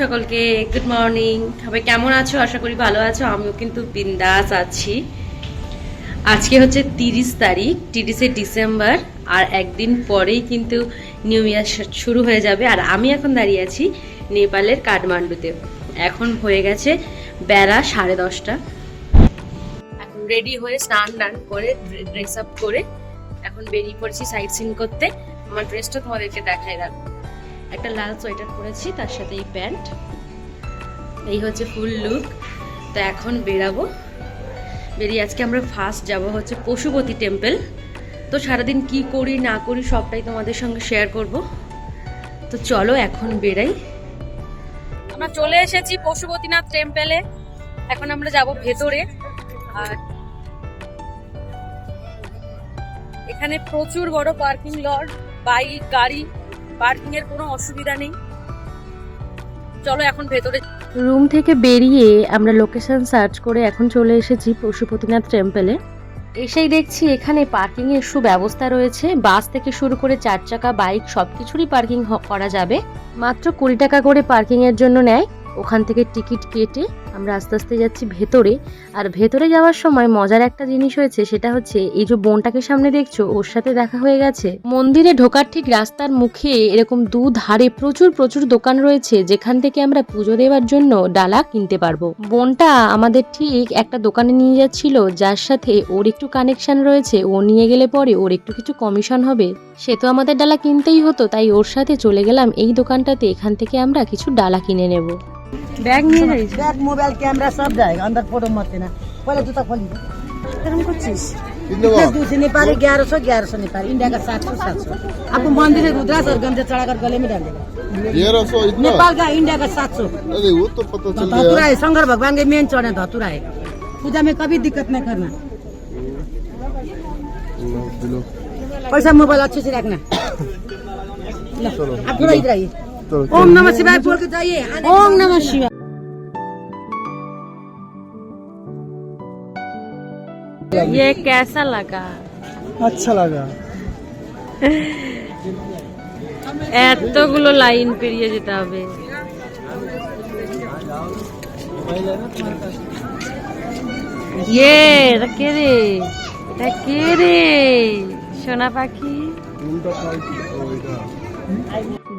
সকলকে good morning সবাই কেমন আছো? আশা করি ভালো আছো। আমিও কিন্তু বিন্দাস আছি। আজকে হচ্ছে তিরিশ তারিখ, তিরিশে ডিসেম্বর, আর একদিন পরেই কিন্তু নিউ ইয়ার শুরু হয়ে যাবে। আর আমি এখন দাঁড়িয়ে আছি নেপালের কাঠমান্ডুতে। এখন হয়ে গেছে বেড়া সাড়ে দশটা। এখন রেডি হয়ে স্নান টান করে ড্রেস আপ করে এখন বেরিয়ে পড়েছি সাইট সিন করতে। আমার ড্রেসটা তোমাদেরকে দেখাই রাখব। একটা লাল সোয়েটার পরেছি, তার সাথে এই প্যান্ট। এই হচ্ছে ফুল লুক। তো এখন বেরাবো। বেরিয়ে আজকে আমরা ফার্স্ট যাব হচ্ছে পশুপতি টেম্পল। তো সারাদিন কি করি, না করি, সবটাই তোমাদের সঙ্গে শেয়ার করব। তো চলো এখন বেরাই। আমরা চলে এসেছি পশুপতিনাথ টেম্পলে। এখন আমরা যাব ভেতরে। আর এখানে প্রচুর বড় পার্কিং লট, বাইক, গাড়ি। পার্কিং এর কোনো অসুবিধা নেই। চলো এখন ভেতরে রুম থেকে বেরিয়ে আমরা লোকেশন সার্চ করে এখন চলে এসেছি পশুপতিনাথ টেম্পলে। এসেই দেখছি এখানে পার্কিং এর সুব্যবস্থা রয়েছে। বাস থেকে শুরু করে চার চাকা বাইক সব কিছুরই পার্কিং করা যাবে। মাত্র কুড়ি টাকা করে পার্কিং এর জন্য নেয়। ওখান থেকে টিকিট কেটে আমরা আস্তে আস্তে যাচ্ছি ভেতরে। আর ভেতরে যাওয়ার সময় মজার একটা জিনিস হয়েছে, সেটা হচ্ছে এই যে বোনটাকে সামনে দেখছ, ওর সাথে দেখা হয়ে গেছে। মন্দিরে ঢোকার ঠিক রাস্তার মুখে এরকম দু ধারে প্রচুর প্রচুর দোকান রয়েছে, যেখান থেকে আমরা পুজো দেওয়ার জন্য ডালা কিনতে পারব। বোনটা আমাদের ঠিক একটা দোকানে নিয়ে যাচ্ছিল, যার সাথে ওর একটু কানেকশন রয়েছে, ও নিয়ে গেলে পরে ওর একটু কিছু কমিশন হবে। সে তো আমাদের ডালা কিনতেই হতো, তাই ওর সাথে চলে গেলাম এই দোকানটাতে, এখান থেকে আমরা কিছু ডালা কিনে নেব। ब्याग नहीं रही बैग मोबाइल कैमरा सब जाएगा अंदर फोटो मत लेना पहले जूता खोली हमको चीज नेपाली ग्यारह सौ ग्यारह सौ नेपाली इंडिया का सात सौ सात सौ आपको मंदिर रुद्राक्ष और गंजा चढ़ाकर गले में डाल देगा ग्यारह सौ नेपाल का इंडिया का सात सौ धतुरा है शंकर मेन चढ़ है धतुरा है पूजा कभी दिक्कत नै गर्न पैसा मोबाइल अच्छे से रखना। आप थोड़ा इधर आइए। ओम नमः शिवाय बोल के जाइए ओम नमः शिवाय ये कैसा लगा अच्छा लगा এতগুলো লাইন পেরিয়ে যেতে হবে ইয়ে এটা কে রে এটা কে রে সোনা পাখি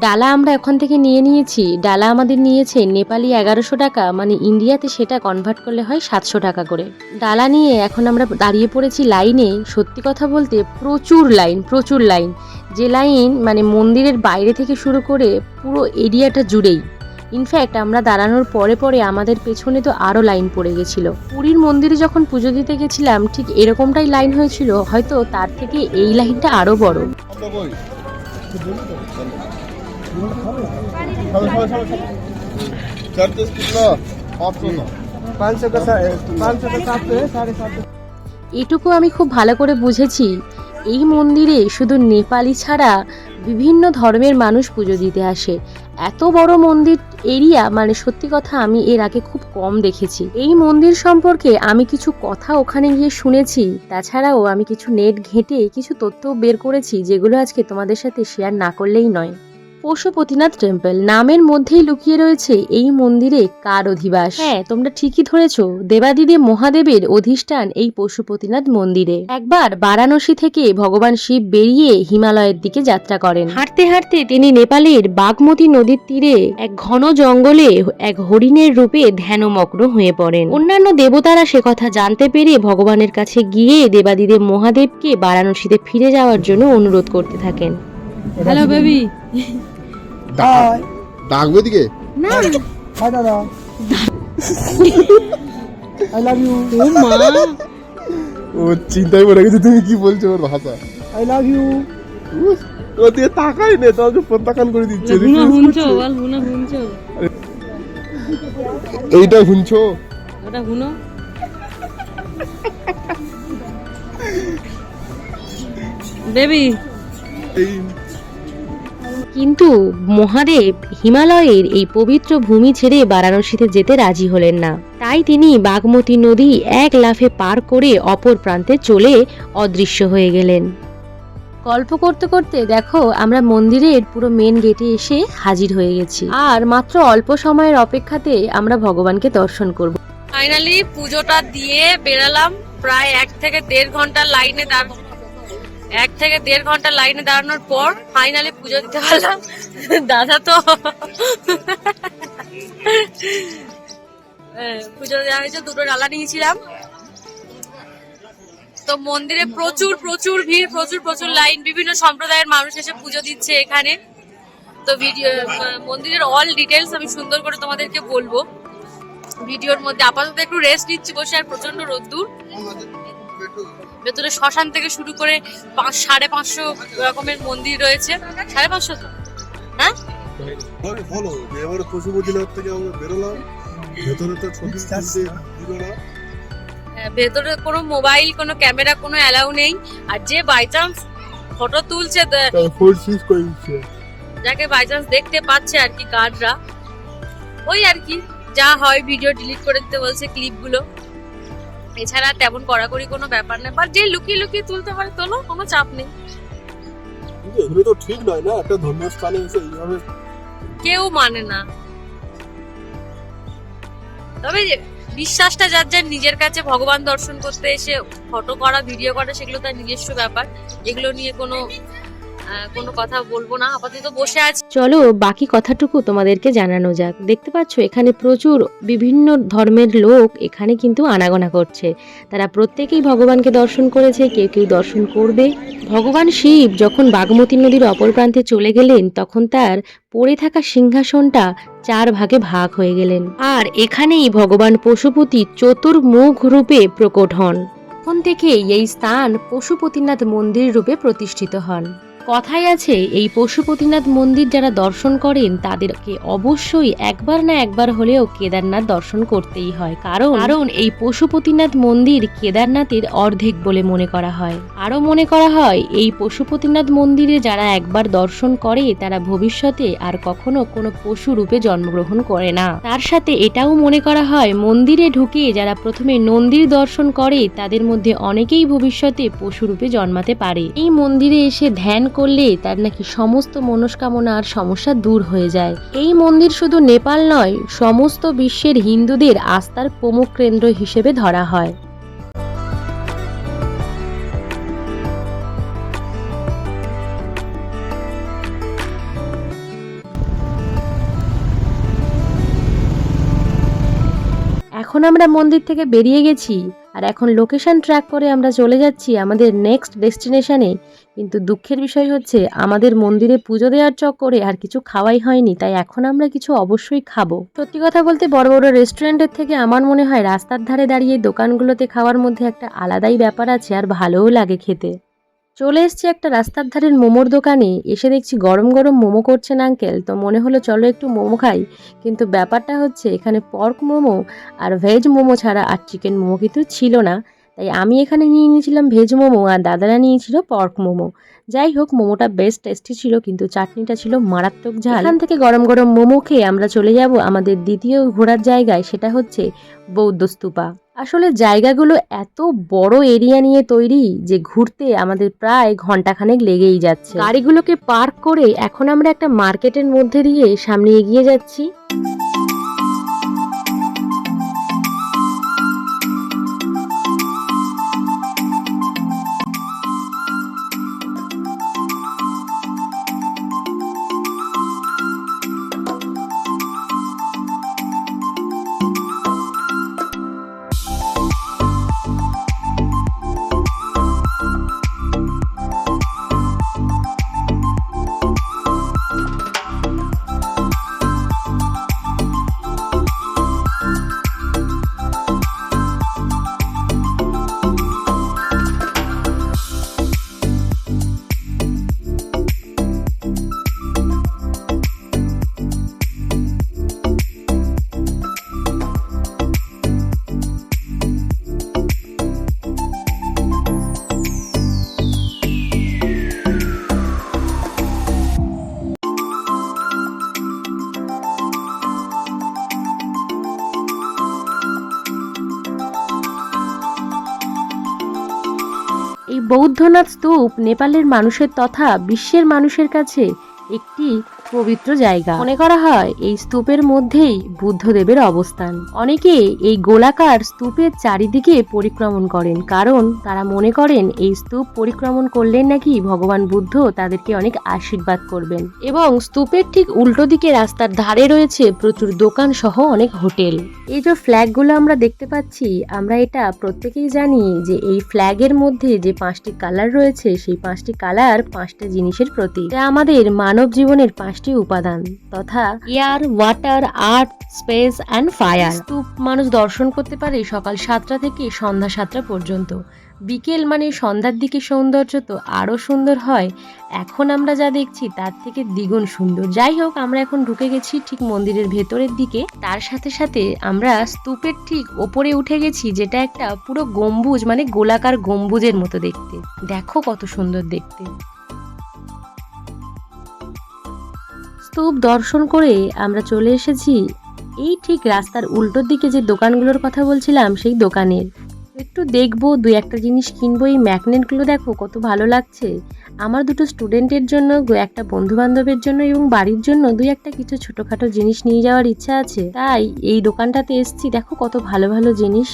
ডালা আমরা এখন থেকে নিয়ে নিয়েছি। ডালা আমাদের নিয়েছে নেপালি এগারোশো টাকা মানে ইন্ডিয়াতে সেটা কনভার্ট করলে হয় সাতশো টাকা করে। ডালা নিয়ে এখন আমরা দাঁড়িয়ে পড়েছি লাইনে। সত্যি কথা বলতে প্রচুর লাইন প্রচুর লাইন। যে লাইন মানে মন্দিরের বাইরে থেকে শুরু করে পুরো এরিয়াটা জুড়েই। ইনফ্যাক্ট আমরা দাঁড়ানোর পরে পরে আমাদের পেছনে তো আরও লাইন পড়ে গেছিল। পুরীর মন্দিরে যখন পুজো দিতে গেছিলাম, ঠিক এরকমটাই লাইন হয়েছিল, হয়তো তার থেকে এই লাইনটা আরও বড়। चार्जेस कितना पाँच सौ ना पाँच सौ का पाँच सौ का सात सौ है साढ़े सात सौ এটুকু আমি খুব ভালো করে বুঝেছি এই মন্দিরে শুধু নেপালি ছাড়া বিভিন্ন ধর্মের মানুষ পুজো দিতে আসে এত বড় মন্দির এরিয়া মানে সত্যি কথা আমি এর আগে খুব কম দেখেছি। এই মন্দির সম্পর্কে আমি কিছু কথা ওখানে গিয়ে শুনেছি, তাছাড়াও আমি কিছু নেট ঘেঁটে কিছু তথ্য বের করেছি, যেগুলো আজকে তোমাদের সাথে শেয়ার না করলেই নয়। পশুপতিনাথ টেম্পল। নামের মধ্যেই লুকিয়ে রয়েছে এই মন্দিরে কার অধিবাস? হ্যাঁ তোমরা ঠিকই ধরেছ। দেবাদিদেব মহাদেবের অধিষ্ঠান এই পশুপতিনাথ মন্দিরে। একবার বারাণসী থেকে ভগবান শিব বেরিয়ে হিমালয়ের দিকে যাত্রা করেন। হাঁটতে হাঁটতে তিনি নেপালের বাগমতী নদীর তীরে এক ঘন জঙ্গলে এক হরিণের রূপে ধ্যানমগ্ন হয়ে পড়েন। অন্যান্য দেবতারা সে কথা জানতে পেরে ভগবানের কাছে গিয়ে দেবাদিদেব মহাদেবকে বারাণসীতে ফিরে যাওয়ার জন্য অনুরোধ করতে থাকেন। Hello baby. ডাকবে দিকে ও চিন্তায় পড়ে গেছে তুমি কি বলছো ওর ভাষা? আই লাভ ইউ ও দিয়ে তাকাই নে তোমাকে প্রত্যাখ্যান করে দিচ্ছে। লুনা হুনছো বল লুনা হুনছো। এইটা হুনছো? ওটা হুনো? বেবি এই কিন্তু মহাদেব হিমালয়ের এই পবিত্র ভূমি ছেড়ে বারাণসীতে যেতে রাজি হলেন না। তাই তিনি বাগমতী নদী এক লাফে পার করে অপর প্রান্তে চলে অদৃশ্য হয়ে গেলেন। গল্প করতে করতে দেখো, আমরা মন্দিরের পুরো মেন গেটে এসে হাজির হয়ে গেছি। আর মাত্র অল্প সময়ের অপেক্ষাতে আমরা ভগবানকে দর্শন করব। ফাইনালি পুজোটা দিয়ে বেরালাম। প্রায় এক থেকে দেড় ঘণ্টা লাইনে দাঁড় এক থেকে দেড় ঘণ্টা লাইনে দাঁড়ানোর পর ফাইনালি পুজো দিতে পারলাম। দাদা তো পুজো দেওয়া হয়েছে, দুটো ডালা নিয়েছিলাম। তো মন্দিরে প্রচুর প্রচুর ভিড়, প্রচুর প্রচুর লাইন, বিভিন্ন সম্প্রদায়ের মানুষ এসে পুজো দিচ্ছে এখানে। তো ভিডিও মন্দিরের অল ডিটেলস আমি সুন্দর করে তোমাদেরকে বলব। ভিডিওর মধ্যে আপাতত একটু রেস্ট নিচ্ছি, বসে আর প্রচণ্ড রোদ্দুর। ভেতরে শ্মশান থেকে শুরু করে পাঁচ সাড়ে পাঁচশো রকমের মন্দির রয়েছে। সাড়ে পাঁচশো তো? হ্যাঁ? বলো বলো পশুপতিনাথ থেকে আমরা বেরোলাম। ভেতরে তো ছবি তুলতে দিল না। হ্যাঁ, ভেতরে কোনো মোবাইল কোনো ক্যামেরা কোনো অ্যালাউ নেই। আর যে বাই চান্স ফটো তুলছে যাকে বাই চান্স দেখতে পাচ্ছে আর কি গার্ডরা ওই আর কি যা হয় ভিডিও ডিলিট করে দিতে বলছে ক্লিপগুলো এছাড়া তেমন কড়াকড়ি কোনো ব্যাপার না। বাট যে লুকিয়ে লুকিয়ে তুলতে পারে তোলো কোনো চাপ নেই। কিন্তু এগুলো তো ঠিক নয় না? একটা ধর্মীয় স্থানে এসে এইভাবে কেউ মানে না। তবে বিশ্বাসটা যার যার নিজের কাছে ভগবান দর্শন করতে এসে ফটো করা ভিডিও করা সেগুলো তার নিজস্ব ব্যাপার। এগুলো নিয়ে কোনো কোনো কথা বলব না, আপাতত বসে আছি। চলো, বাকি কথাটুকু তোমাদেরকে জানানো যাক। দেখতে পাচ্ছ, এখানে প্রচুর বিভিন্ন ধর্মের লোক এখানে কিন্তু আনাগোনা করছে। তারা প্রত্যেকেই ভগবানকে দর্শন করেছে, কেউ কেউ দর্শন করবে। ভগবান শিব যখন বাগমতী নদীর অপর প্রান্তে চলে গেলেন, তখন তার পড়ে থাকা সিংহাসনটা চার ভাগে ভাগ হয়ে গেলেন। আর এখানেই ভগবান পশুপতি চতুর্মুখ রূপে প্রকট হন। তখন থেকেই এই স্থান পশুপতিনাথ মন্দির রূপে প্রতিষ্ঠিত হন। কথায় আছে, এই পশুপতিনাথ মন্দির যারা দর্শন করেন, তাদেরকে অবশ্যই একবার না একবার হলেও কেদারনাথ দর্শন করতেই হয়। কারণ কারণ এই পশুপতিনাথ মন্দির কেদারনাথের অর্ধেক বলে মনে করা হয়। আরও মনে করা হয়, এই পশুপতিনাথ মন্দিরে যারা একবার দর্শন করে, তারা ভবিষ্যতে আর কখনো কোনো পশু রূপে জন্মগ্রহণ করে না। তার সাথে এটাও মনে করা হয়, মন্দিরে ঢুকে যারা প্রথমে নন্দীর দর্শন করে, তাদের মধ্যে অনেকেই ভবিষ্যতে পশু রূপে জন্মাতে পারে। এই মন্দিরে এসে ধ্যান করলে তার নাকি সমস্ত মনস্কামনা আর সমস্যা দূর হয়ে যায়। এই মন্দির শুধু নেপাল নয়, সমস্ত বিশ্বের হিন্দুদের আস্থার প্রমুখ কেন্দ্র হিসেবে ধরা হয়। এখন আমরা মন্দির থেকে বেরিয়ে গেছি, আর এখন লোকেশন ট্র্যাক করে আমরা চলে যাচ্ছি আমাদের নেক্সট ডেস্টিনেশনে কিন্তু দুঃখের বিষয় হচ্ছে, আমাদের মন্দিরে পুজো দেওয়ার চক্করে আর কিছু খাওয়াই হয়নি, তাই এখন আমরা কিছু অবশ্যই খাব। সত্যি কথা বলতে বড় বড় রেস্টুরেন্টের থেকে আমার মনে হয় রাস্তার ধারে দাঁড়িয়ে দোকানগুলোতে খাওয়ার মধ্যে একটা আলাদাই ব্যাপার আছে, আর ভালোও লাগে খেতে। চলে এসছি একটা রাস্তার ধারের মোমোর দোকানে। এসে দেখছি গরম গরম মোমো করছেন আঙ্কেল তো মনে হলো চলো একটু মোমো খাই। কিন্তু ব্যাপারটা হচ্ছে এখানে পর্ক মোমো আর ভেজ মোমো ছাড়া আর চিকেন মোমো কিন্তু ছিল না। তাই আমি এখানে নিয়ে নিয়েছিলাম ভেজ মোমো আর দাদারা নিয়েছিল পর্ক মোমো। যাই হোক মোমোটা বেশ টেস্টি ছিল কিন্তু চাটনিটা ছিল মারাত্মক ঝাল। এখান থেকে গরম গরম মোমো খেয়ে আমরা চলে যাব আমাদের দ্বিতীয় ঘোরার জায়গায় সেটা হচ্ছে বৌদ্ধ স্তূপা। আসলে জায়গাগুলো এত বড় এরিয়া নিয়ে তৈরি যে ঘুরতে আমাদের প্রায় ঘন্টাখানেক লেগেই যাচ্ছে। গাড়িগুলোকে পার্ক করে এখন আমরা একটা মার্কেটের মধ্যে দিয়ে সামনে এগিয়ে যাচ্ছি। বৌদ্ধনাথ স্তূপ নেপালের মানুষের তথা বিশ্বের মানুষের কাছে একটি পবিত্র জায়গা। মনে করা হয়, এই স্তূপের মধ্যেই বুদ্ধদেবের অবস্থান। অনেকে এই গোলাকার স্তূপের চারিদিকে পরিক্রমণ করেন, কারণ তারা মনে করেন, এই স্তূপ পরিক্রমণ করলেন নাকি ভগবান বুদ্ধ তাদেরকে অনেক আশীর্বাদ করবেন। এবং স্তূপের ঠিক উল্টো দিকে রাস্তার ধারে রয়েছে প্রচুর দোকান সহ অনেক হোটেল। এই যে ফ্ল্যাগগুলো আমরা দেখতে পাচ্ছি, আমরা এটা প্রত্যেকেই জানি যে এই ফ্ল্যাগের মধ্যে যে পাঁচটি কালার রয়েছে, সেই পাঁচটি কালার পাঁচটা জিনিসের প্রতীক। যা আমাদের মানব জীবনের পাঁচটি উপাদান তথা air water earth space and fire. স্তূপ মানুষ দর্শন করতে পারে সকাল সাতটা থেকে সন্ধ্যা সাতটা পর্যন্ত। বিকেল মানে সন্ধ্যার দিকে সৌন্দর্য তো আরও সুন্দর হয়। এখন আমরা যা দেখছি তার থেকে দ্বিগুণ সুন্দর। যাই হোক আমরা এখন ঢুকে গেছি ঠিক মন্দিরের ভেতরের দিকে। তার সাথে সাথে আমরা স্তূপের ঠিক ওপরে উঠে গেছি যেটা একটা পুরো গম্বুজ মানে গোলাকার গম্বুজের মতো দেখতে। দেখো কত সুন্দর দেখতে। স্তূপ দর্শন করে আমরা চলে এসেছি। এই ঠিক রাস্তার উল্টোর দিকে যে দোকানগুলোর কথা বলছিলাম, সেই দোকানের। একটু দেখব, দুই একটা জিনিস কিনবো, এই ম্যাগনেটগুলো দেখো কত ভালো লাগছে। আমার দুটো স্টুডেন্টের জন্য একটা বন্ধু বান্ধবের জন্য এবং বাড়ির জন্য দুই একটা কিছু ছোটোখাটো জিনিস নিয়ে যাওয়ার ইচ্ছা আছে। তাই এই দোকানটাতে এসছি, দেখো কত ভালো ভালো জিনিস।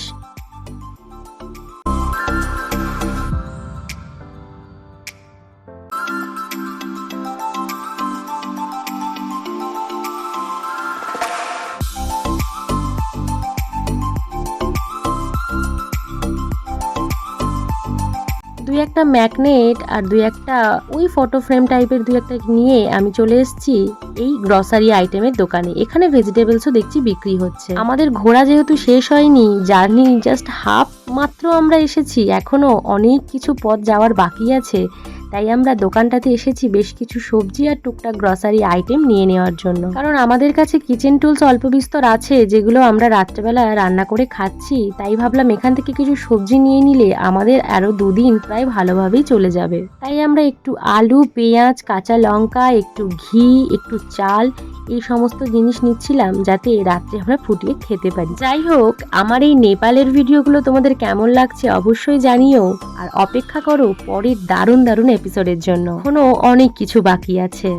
একটা ম্যাগনেট আর দুই একটা ওই ফটো ফ্রেম টাইপের দুই একটা নিয়ে আমি চলে এসেছি এই গ্রসারি আইটেমের দোকানে। এখানে ভেজিটেবলসও দেখছি বিক্রি হচ্ছে। আমাদের ঘোরা যেহেতু শেষ হয়নি জার্নি জাস্ট হাফ মাত্র আমরা এসেছি। এখনও অনেক কিছু পথ যাওয়ার বাকি আছে। তাই আমরা দোকানটাতে এসেছি বেশ কিছু সবজি আর টুকটাক গ্রসারি আইটেম নিয়ে নেওয়ার জন্য। কারণ আমাদের কাছে কিচেন টুলস অল্প বিস্তর আছে, যেগুলো আমরা রাত্রেবেলা রান্না করে খাচ্ছি, তাই ভাবলাম এখান থেকে কিছু সবজি নিয়ে নিলে আমাদের আরও দুদিন প্রায় ভালোভাবেই চলে যাবে। তাই আমরা একটু আলু, পেঁয়াজ, কাঁচা লঙ্কা, একটু ঘি, একটু চাল এই সমস্ত জিনিস নিচ্ছিলাম যাতে রাত্রে আমরা ফুটিয়ে খেতে পারি। যাই হোক, আমার এই নেপালের ভিডিওগুলো তোমাদের কেমন লাগছে অবশ্যই জানিও। আর অপেক্ষা করো পরের দারুণ দারুণ এপিসোডের জন্য। এখনও অনেক কিছু বাকি আছে।